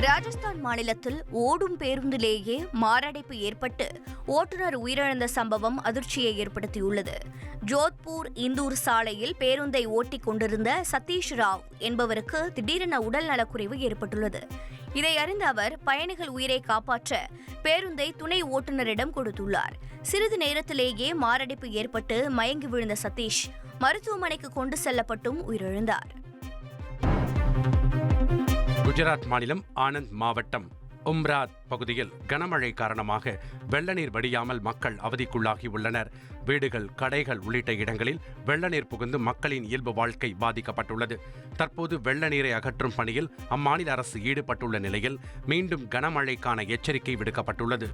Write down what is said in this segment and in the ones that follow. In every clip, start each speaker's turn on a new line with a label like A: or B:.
A: ராஜஸ்தான் மாநிலத்தில் ஓடும் பேருந்திலேயே மாரடைப்பு ஏற்பட்டு ஓட்டுநர் உயிரிழந்த சம்பவம் அதிர்ச்சியை ஏற்படுத்தியுள்ளது. ஜோத்பூர் இந்தூர் சாலையில் பேருந்தை ஓட்டிக் கொண்டிருந்த சதீஷ் ராவ் என்பவருக்கு திடீரென உடல் நலக்குறைவு ஏற்பட்டுள்ளது. இதை அறிந்த அவர் பயணிகள் உயிரை காப்பாற்ற பேருந்தை துணை ஓட்டுநரிடம் கொடுத்துள்ளார். சிறிது நேரத்திலேயே மாரடைப்பு ஏற்பட்டு மயங்கி விழுந்த சதீஷ் மருத்துவமனைக்கு கொண்டு செல்லப்பட்டும் உயிரிழந்தார்.
B: குஜராத் மாநிலம் ஆனந்த் மாவட்டம் உம்ராத் பகுதியில் கனமழை காரணமாக வெள்ளநீர் வடியாமல் மக்கள் அவதிக்குள்ளாகி உள்ளனர் வீடுகள் கடைகள் உள்ளிட்ட இடங்களில் வெள்ளநீர் புகுந்து மக்களின் இயல்பு வாழ்க்கை பாதிக்கப்பட்டுள்ளது. தற்போது வெள்ளநீரை அகற்றும் பணியில் அம்மாநில அரசு ஈடுபட்டுள்ள நிலையில் மீண்டும் கனமழைக்கான எச்சரிக்கை விடுக்கப்பட்டுள்ளது.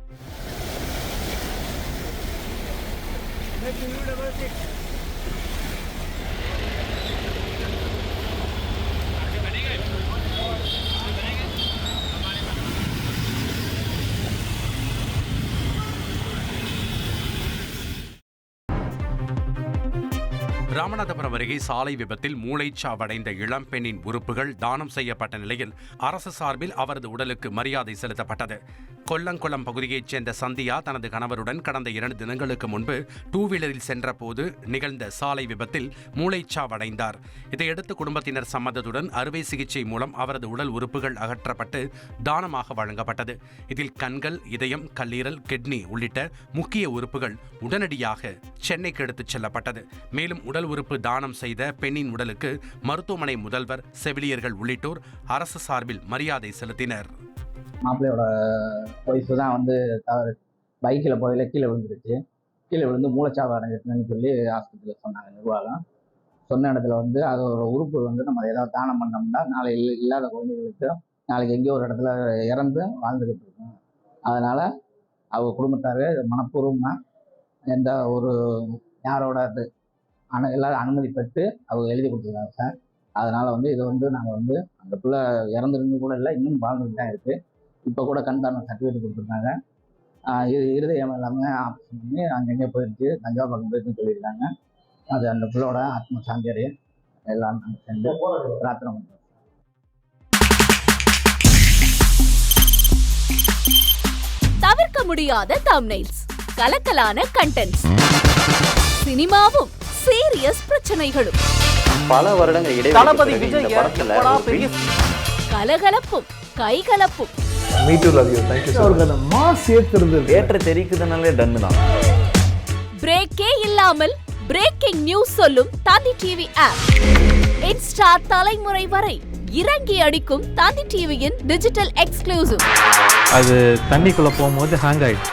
B: ராமநாதபுரம் அருகே சாலை விபத்தில் மூளைச்சாவடைந்த இளம்பெண்ணின் உறுப்புகள் தானம் செய்யப்பட்ட நிலையில் அரசு சார்பில் அவரது உடலுக்கு மரியாதை செலுத்தப்பட்டது. கொல்லங்குளம் பகுதியைச் சேர்ந்த சந்தியா தனது கணவருடன் கடந்த இரண்டு தினங்களுக்கு முன்பு டூ வீலரில் சென்றபோது நிகழ்ந்த சாலை விபத்தில் மூளைச்சாவடைந்தார். இதையடுத்து குடும்பத்தினர் சம்மதத்துடன் அறுவை சிகிச்சை மூலம் அவரது உடல் உறுப்புகள் அகற்றப்பட்டு தானமாக வழங்கப்பட்டது. இதில் கண்கள் இதயம் கல்லீரல் கிட்னி உள்ளிட்ட முக்கிய உறுப்புகள் உடனடியாக சென்னைக்கு எடுத்துச் செல்லப்பட்டது. மேலும் உடல் உறுப்பு தானம் செய்த பெண்ணின் உடலுக்கு மருத்துவமனை முதல்வர் செவிலியர்கள் உள்ளிட்டோர் அரசு சார்பில் மரியாதை செலுத்தினர்.
C: மாப்பிள்ளையோட ஒய்ஃபு தான் வந்து தவறு. பைக்கில் போகையில் கீழே விழுந்துருச்சு. கீழே விழுந்து மூளைச்சாவு அடைஞ்சிருக்குன்னு சொல்லி ஆஸ்பத்திரியில் சொன்னாங்க நிர்வாகம். சொன்ன இடத்துல வந்து அதோட உறுப்பு வந்து நம்ம ஏதாவது தானம் பண்ணோம்னா நாளை இல்ல- இல்லாத குழந்தைகளுக்கு நாளைக்கு எங்கேயோ ஒரு இடத்துல இறந்து வாழ்ந்துக்கிட்டு இருக்கும். அதனால் அவங்க குடும்பத்தார் மனப்பூர்வமாக எந்த ஒரு யாரோட இது அனு எல்லாரும் அனுமதி பெற்று அவங்க எழுதி கொடுத்துருக்காங்க சார். அதனால் வந்து இது வந்து நாங்கள் வந்து அந்த பிள்ளை இறந்துருந்து கூட இல்லை இன்னும் வாழ்ந்துட்டு தான் இருக்குது இப்போ கூட கண்காணம் சர்டிஃபிகேட் கொடுத்துருக்காங்க. இது இரு இருதயம் எல்லாமே ஆப்ரேஷன் பண்ணி அங்கங்கே போயிடுச்சு. தஞ்சாவூர் பக்கம் போயிடுச்சுன்னு சொல்லியிருக்காங்க. அது அந்த பிள்ளையோட ஆத்ம சாந்தி எல்லாம் நாங்கள் சேர்ந்து பிரார்த்தனை பண்ணுறோம்
D: தவிர்க்க முடியாத தம்னைல்ஸ் கலக்கலான கண்டென்ட்ஸ் சினிமாவும் சீரியஸ் பிரச்சனைகளும்.
E: பல வருடங்கள் இடைவெளி
D: கலகலப்பும் கைகலப்பும். பிரேக்கே இல்லாமல் பிரேக்கிங் நியூஸ் சொல்லும் தந்தி டிவி ஆப் இன்ஸ்டா தலைமுறை வரை இறங்கி அடிக்கும் தந்தி டிவியின் டிஜிட்டல் எக்ஸ்க்ளூசிவ்
F: அது தண்ணிக்குள்ள போகும்போது ஹேங் ஆயிடுச்சு